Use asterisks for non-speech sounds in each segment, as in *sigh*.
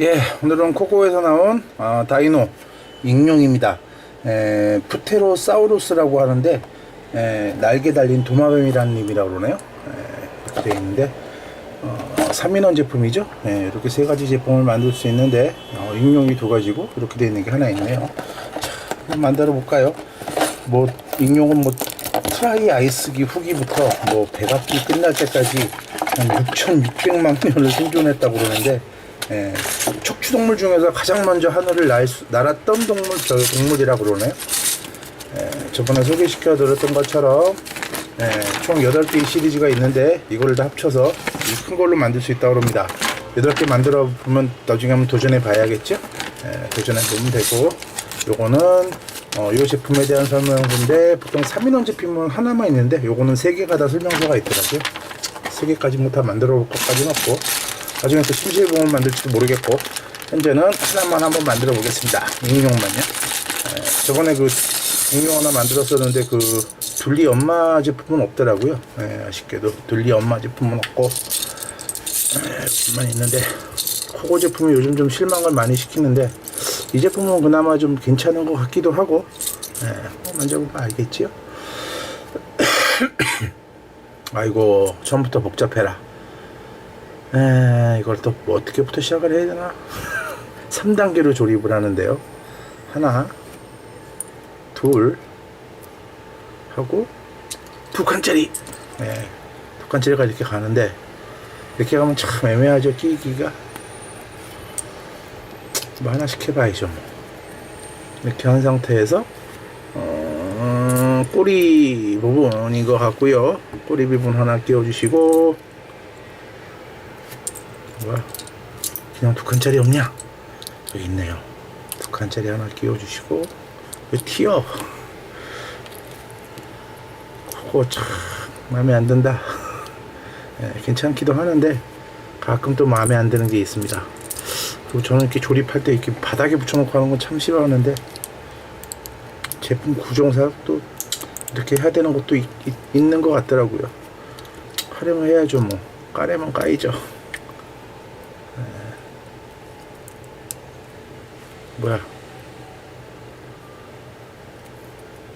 예, 오늘은 코코에서 나온 아, 다이노 익룡입니다. 에, 푸테로사우루스라고 하는데 에, 날개 달린 도마뱀이라는 의미라고 그러네요. 에, 이렇게 되어 있는데 어, 3인원 제품이죠. 예, 이렇게 세 가지 제품을 만들 수 있는데 어, 익룡이 두 가지고 이렇게 되어 있는 게 하나 있네요. 자, 만들어 볼까요? 뭐 익룡은 뭐 트라이 아이스기 후기부터 뭐 백악기 끝날 때까지 한 6,600만 년을 생존했다고 그러는데 예, 척추동물 중에서 가장 먼저 하늘을 날 수- 날았던 동물 저 동물이라고 그러네요. 예, 저번에 소개시켜 드렸던 것처럼 예, 총 8개의 시리즈가 있는데 이거를 다 합쳐서 이큰 걸로 만들 수 있다고 합니다. 8개 만들어 보면 나중에 한번 도전해 봐야겠죠? 예, 도전해 보면 되고 요거는 어, 이 제품에 대한 설명인데 보통 3인원 제품은 하나만 있는데 요거는 3개가 다 설명서가 있더라고요. 3개까지 뭐 다 만들어 볼 것까지는 없고 나중에 또 심실봉을 만들지도 모르겠고 현재는 하나만 한번 만들어 보겠습니다. 익룡만요. 예, 저번에 그 익룡 하나 만들었었는데 그 둘리 엄마 제품은 없더라고요. 예, 아쉽게도 둘리 엄마 제품은 없고 예, 만 있는데 코고 제품이 요즘 좀 실망을 많이 시키는데 이 제품은 그나마 좀 괜찮은 것 같기도 하고 예, 뭐 만져보면 알겠지요. *coughs* 아이고 처음부터 복잡해라. 에, 이걸 또 어떻게부터 시작을 해야 되나? *laughs* 3단계로 조립을 하는데요. 하나, 둘, 하고 두 칸짜리. 네, 두 칸짜리가 이렇게 가는데 이렇게 가면 참 애매하죠. 끼기가. 뭐 하나씩 해봐야죠. 뭐. 이렇게 한 상태에서 어, 꼬리 부분인 것 같고요. 꼬리 부분 하나 끼워주시고 뭐야? 그냥 두 칸짜리 없냐? 여기 있네요. 두 칸짜리 하나 끼워주시고 왜 튀어? 그거 참 마음에 안 든다. 예, 괜찮기도 하는데 가끔 또 마음에 안 드는 게 있습니다. 그리고 저는 이렇게 조립할 때 이렇게 바닥에 붙여놓고 하는 건 참 싫어하는데 제품 구조상 또 이렇게 해야 되는 것도 있, 는 것 같더라고요. 하려면 해야죠 뭐. 까려면 까이죠. 뭐야?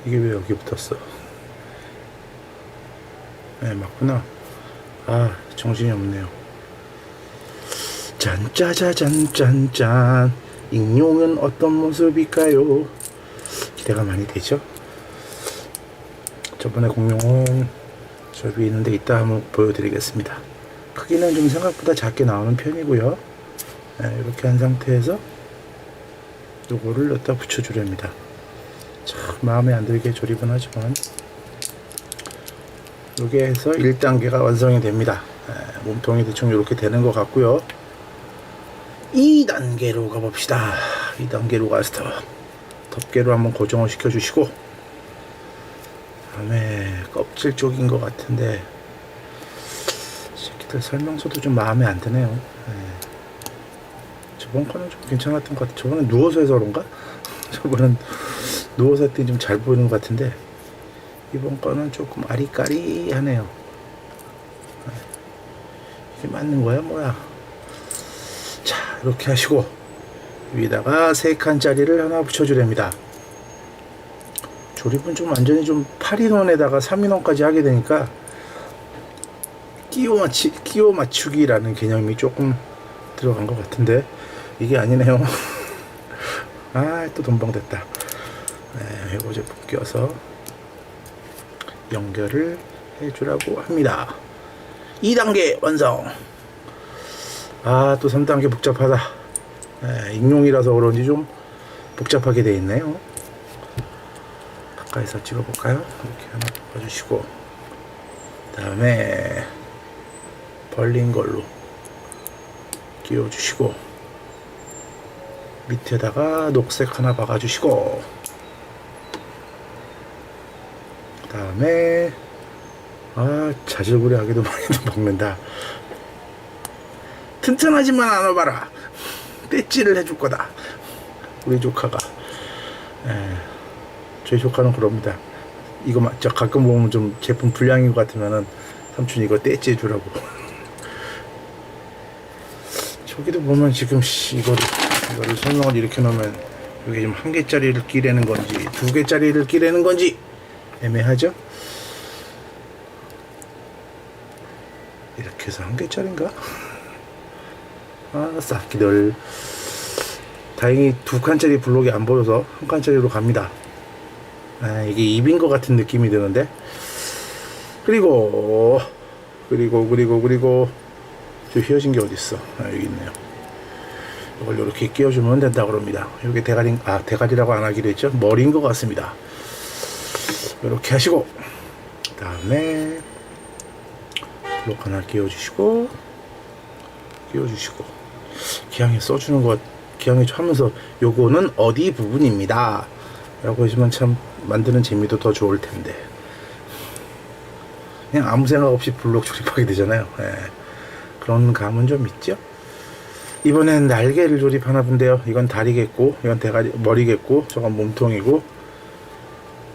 이게 왜 여기 붙었어? 네, 맞구나. 아, 정신이 없네요. 짠짜자잔짠짠. 익룡은 어떤 모습일까요? 기대가 많이 되죠? 저번에 공룡은 저 위에 있는데 이따 한번 보여드리겠습니다. 크기는 좀 생각보다 작게 나오는 편이고요. 네, 이렇게 한 상태에서 요거를 여기다 붙여주렵니다. 참 마음에 안 들게 조립은 하지만 요게 해서 1단계가 완성이 됩니다. 에, 몸통이 대충 이렇게 되는 것 같고요. 2단계로 가봅시다. 2단계로 가서 덮개로 한번 고정을 시켜주시고 다음에 껍질 쪽인 것 같은데 새끼들 설명서도 좀 마음에 안 드네요. 에. 저번 거는 좀 괜찮았던 것 같아. 저번에 누워서 해서 그런가? *laughs* 저번엔 누워서 했더니 좀 잘 보이는 것 같은데 이번 거는 조금 아리까리하네요. 이게 맞는 거야 뭐야? 자 이렇게 하시고 위에다가 세 칸짜리를 하나 붙여주렵니다. 조립은 좀 완전히 좀 8인원에다가 3인원까지 하게 되니까 끼워 맞추, 끼워 맞추기라는 개념이 조금 들어간 것 같은데 이게 아니네요. *laughs* 아, 또 돈방 됐다. 네, 이거 제품 껴서 연결을 해주라고 합니다. 2단계 완성. 아, 또 3단계 복잡하다. 네, 익룡이라서 그런지 좀 복잡하게 돼 있네요. 가까이서 찍어볼까요? 이렇게 하나 봐주시고, 다음에 벌린 걸로 끼워주시고 밑에다가 녹색 하나 박아주시고 그 다음에 아 자질구레하게도 많이 *laughs* 먹는다. 튼튼하지만 않아봐라. 떼찌를 해줄 거다. 우리 조카가. 에, 저희 조카는 그럽니다. 이거 마- 저 가끔 보면 좀 제품 불량인 것 같으면은 삼촌 이거 떼찌 해주라고. 자, *laughs* 저기도 보면 지금 씨, 이거를 이거를 설명을 이렇게 놓으면 이게 지금 한 개짜리를 끼려는 건지 두 개짜리를 끼려는 건지 애매하죠? 이렇게 해서 한 개짜리인가? *laughs* 아, 싹기들 다행히 두 칸짜리 블록이 안 보여서 한 칸짜리로 갑니다. 아, 이게 입인 것 같은 느낌이 드는데. 그리고, 그리고, 그리고, 그리고, 저 휘어진 게 어딨어? 아, 여기 있네요. 이걸 이렇게 끼워주면 된다 그럽니다. 이게 대가리, 아, 대가리라고 안 하기로 했죠? 머리인 것 같습니다. 이렇게 하시고, 그 다음에, 블록 하나 끼워주시고, 끼워주시고, 기왕에 써주는 것, 기왕에 하면서 요거는 어디 부분입니다. 라고 하시면 참 만드는 재미도 더 좋을 텐데. 그냥 아무 생각 없이 블록 조립하게 되잖아요. 예. 그런 감은 좀 있죠. 이번엔 날개를 조립하나 본데요. 이건 다리겠고, 이건 대가리, 머리겠고, 저건 몸통이고,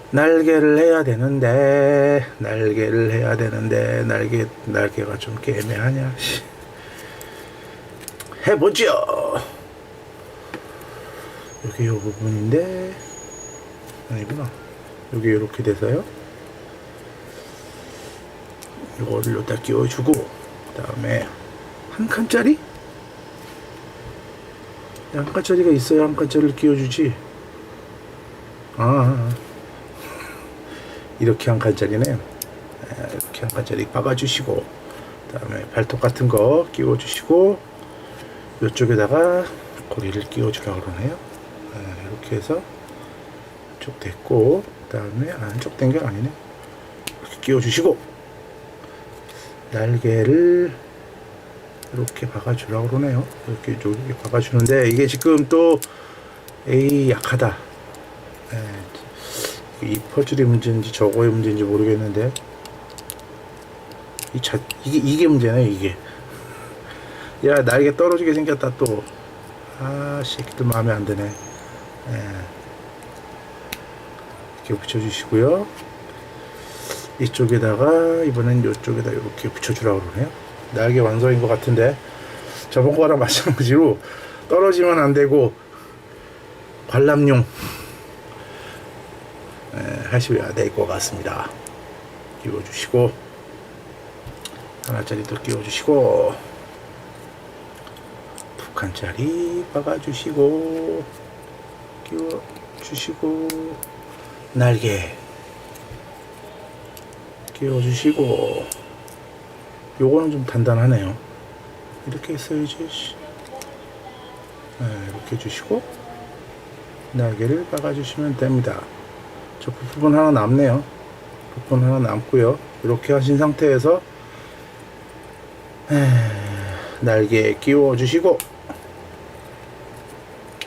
날개를 해야 되는데, 날개를 해야 되는데, 날개, 날개가 좀 애매하냐. 씨. 해보죠! 여기 요 부분인데, 아니구나. 여기 이렇게 돼서요. 이거를 여기다 끼워주고, 그 다음에, 한 칸짜리? 한 칸짜리가 있어야 한 칸짜리를 끼워주지. 아, 아, 아. 이렇게 한 칸짜리네요. 아, 이렇게 한 칸짜리 박아주시고, 그 다음에 발톱 같은 거 끼워주시고, 이쪽에다가 고리를 끼워주려고 그러네요. 아, 이렇게 해서 쭉 됐고, 그 다음에 안쪽 된 게 아니네. 이렇게 끼워주시고, 날개를 이렇게 박아주려고 그러네요. 이렇게 이렇게 박아주는데 이게 지금 또 에이 약하다. 예, 이 퍼즐이 문제인지 저거의 문제인지 모르겠는데 이 자, 이게 이게 문제네 이게. 야 날개 떨어지게 생겼다 또. 아 새끼들 마음에 안 드네. 예. 이렇게 붙여주시고요. 이쪽에다가 이번엔 이쪽에다 이렇게 붙여주라고 그러네요. 날개 완성인 것 같은데 저번 거랑 *laughs* 마찬가지로 떨어지면 안 되고 관람용 에, 하셔야 될 것 같습니다. 끼워주시고 하나짜리 더 끼워주시고 두 칸짜리 박아주시고 끼워주시고 날개 끼워주시고 요거는 좀 단단하네요. 이렇게 씨. 네, 이렇게 해주시고 날개를 박아주시면 됩니다. 저 부분 하나 남네요. 부분 하나 남고요. 이렇게 하신 상태에서 에, 날개 끼워 주시고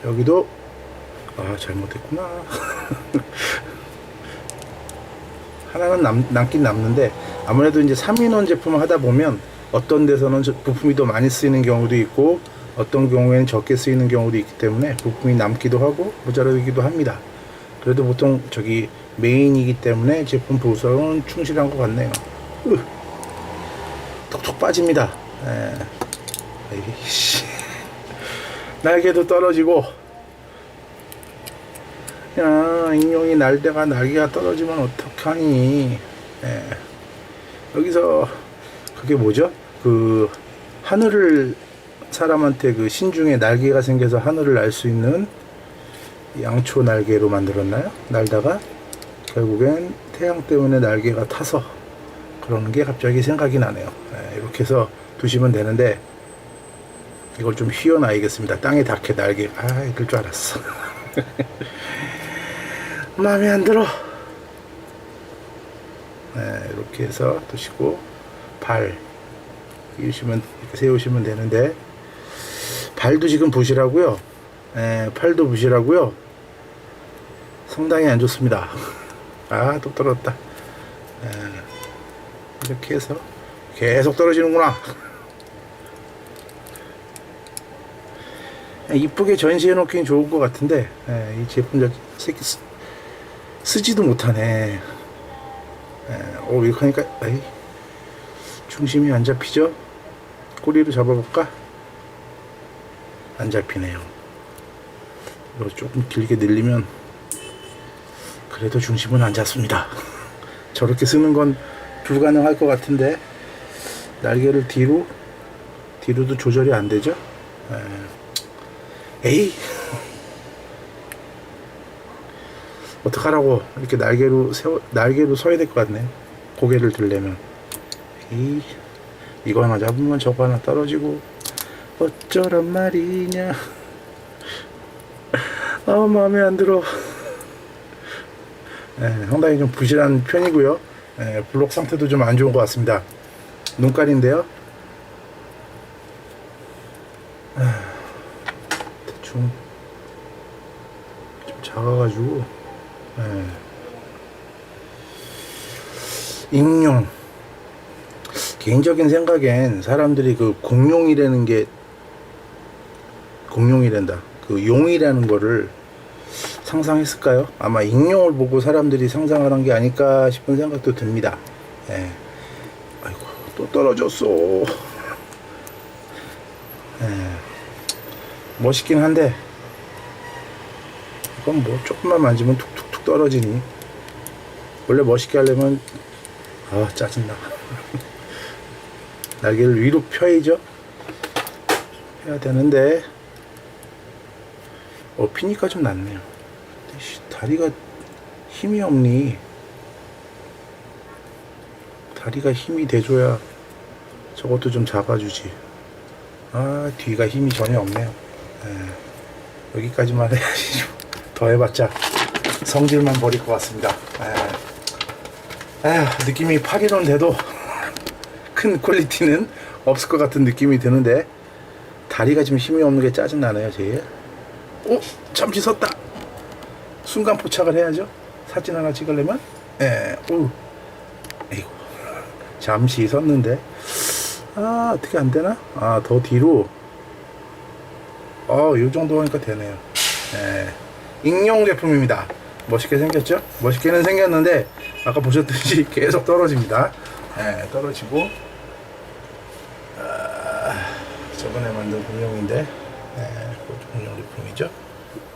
여기도 아 잘못했구나. *laughs* 하나는 남, 남긴 남는데 아무래도 이제 3인원 제품을 하다 보면 어떤 데서는 저- 부품이 더 많이 쓰이는 경우도 있고 어떤 경우에는 적게 쓰이는 경우도 있기 때문에 부품이 남기도 하고 모자라기도 합니다. 그래도 보통 저기 메인이기 때문에 제품 보수는 충실한 것 같네요. 으, 톡톡 빠집니다. 에, 에이씨. 날개도 떨어지고 야 인용이 날대가 날개가 떨어지면 어떡하니 예. 여기서 그게 뭐죠? 그 하늘을 사람한테 그 신중에 날개가 생겨서 하늘을 날 수 있는 양초 날개로 만들었나요? 날다가 결국엔 태양 때문에 날개가 타서 그러는 게 갑자기 생각이 나네요. 예, 이렇게 해서 두시면 되는데 이걸 좀 휘어놔야겠습니다. 땅에 닿게 날개 아 이럴 줄 알았어. *laughs* 마음에 안 들어. 네, 이렇게 해서 두시고 발 이렇게 세우시면 되는데 발도 지금 보시라고요. 네, 팔도 보시라고요. 상당히 안 좋습니다. *laughs* 아, 또 떨어졌다. 네, 이렇게 해서 계속 떨어지는구나. 이쁘게 전시해 놓기는 좋을 것 같은데 예, 이 제품 자 새끼 쓰, 쓰지도 못하네. 예, 어 이거 하니까 에이, 중심이 안 잡히죠? 꼬리로 잡아볼까? 안 잡히네요. 이거 조금 길게 늘리면 그래도 중심은 안 잡습니다. *laughs* 저렇게 쓰는 건 불가능할 것 같은데 날개를 뒤로 뒤로도 조절이 안 되죠? 에. 에이 어떡하라고 이렇게 날개로 세워 날개로 서야 될 것 같네. 고개를 들려면 에이 이거 하나 잡으면 저거 하나 떨어지고 어쩌란 말이냐. *laughs* 아 마음에 안 들어. 예, 상당히 좀 부실한 편이고요. 예, 블록 상태도 좀 안 좋은 것 같습니다. 눈깔인데요. 아, 대충 좀 작아가지고 예. 익룡 개인적인 생각엔 사람들이 그 공룡이라는 게 공룡이란다. 그 용이라는 거를 상상했을까요? 아마 익룡을 보고 사람들이 상상을 한게 아닐까 싶은 생각도 듭니다. 예. 아이고, 또 떨어졌어. 예. 멋있긴 한데, 이건 뭐 조금만 만지면 툭툭 툭 떨어지니. 원래 멋있게 하려면, 아, 짜증나. 날개를 위로 펴야죠. 해야 되는데, 어, 피니까 좀 낫네요. 다리가 힘이 없니? 다리가 힘이 돼줘야 저것도 좀 잡아주지. 아, 뒤가 힘이 전혀 없네요. 예, 여기까지만 해야지. 좀. 더 해봤자 성질만 버릴 것 같습니다. 예. 에휴, 느낌이 파기론 돼도 *laughs* 큰 퀄리티는 없을 것 같은 느낌이 드는데 다리가 좀 힘이 없는 게 짜증나네요, 제일. 오, 잠시 섰다. 순간 포착을 해야죠. 사진 하나 찍으려면. 예, 오, 에이고. 잠시 섰는데. 아, 어떻게 안 되나? 아, 더 뒤로. 어, 이 정도 하니까 되네요. 예. 익룡 제품입니다. 멋있게 생겼죠? 멋있게는 생겼는데, 아까 보셨듯이 *laughs* 계속 떨어집니다. 예, 떨어지고. 아, 저번에 만든 공룡인데, 예, 그것도 공룡 제품이죠.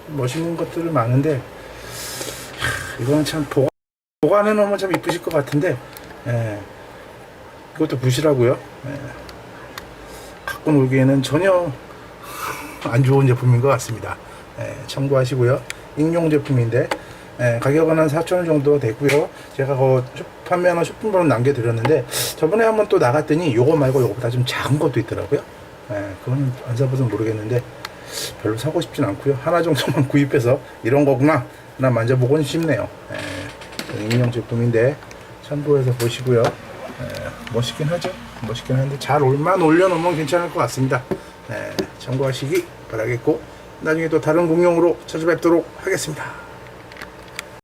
멋있는 것들은 많은데, 하, 이거는 참 보관, 보관해 놓으면 참 이쁘실 것 같은데, 예, 이것도 부실하고요. 예, 갖고 놀기에는 전혀 안 좋은 제품인 것 같습니다. 예, 참고하시고요. 익룡 제품인데 예, 가격은 한 4,000원 정도 되고요. 제가 그 쇼- 판매하는 쇼핑번호 남겨드렸는데 저번에 한번 또 나갔더니 요거 말고 요거보다 좀 작은 것도 있더라고요. 예, 그건 안 사봐서 모르겠는데 별로 사고 싶진 않고요. 하나 정도만 *laughs* 구입해서 이런 거구나 하나 만져보고 싶네요. 예, 익룡 제품인데 참고해서 보시고요. 예, 멋있긴 하죠. 멋있긴 한데 잘 올만 올려놓으면 괜찮을 것 같습니다. 예, 참고하시기 바라겠고 나중에 또 다른 공룡으로 찾아뵙도록 하겠습니다.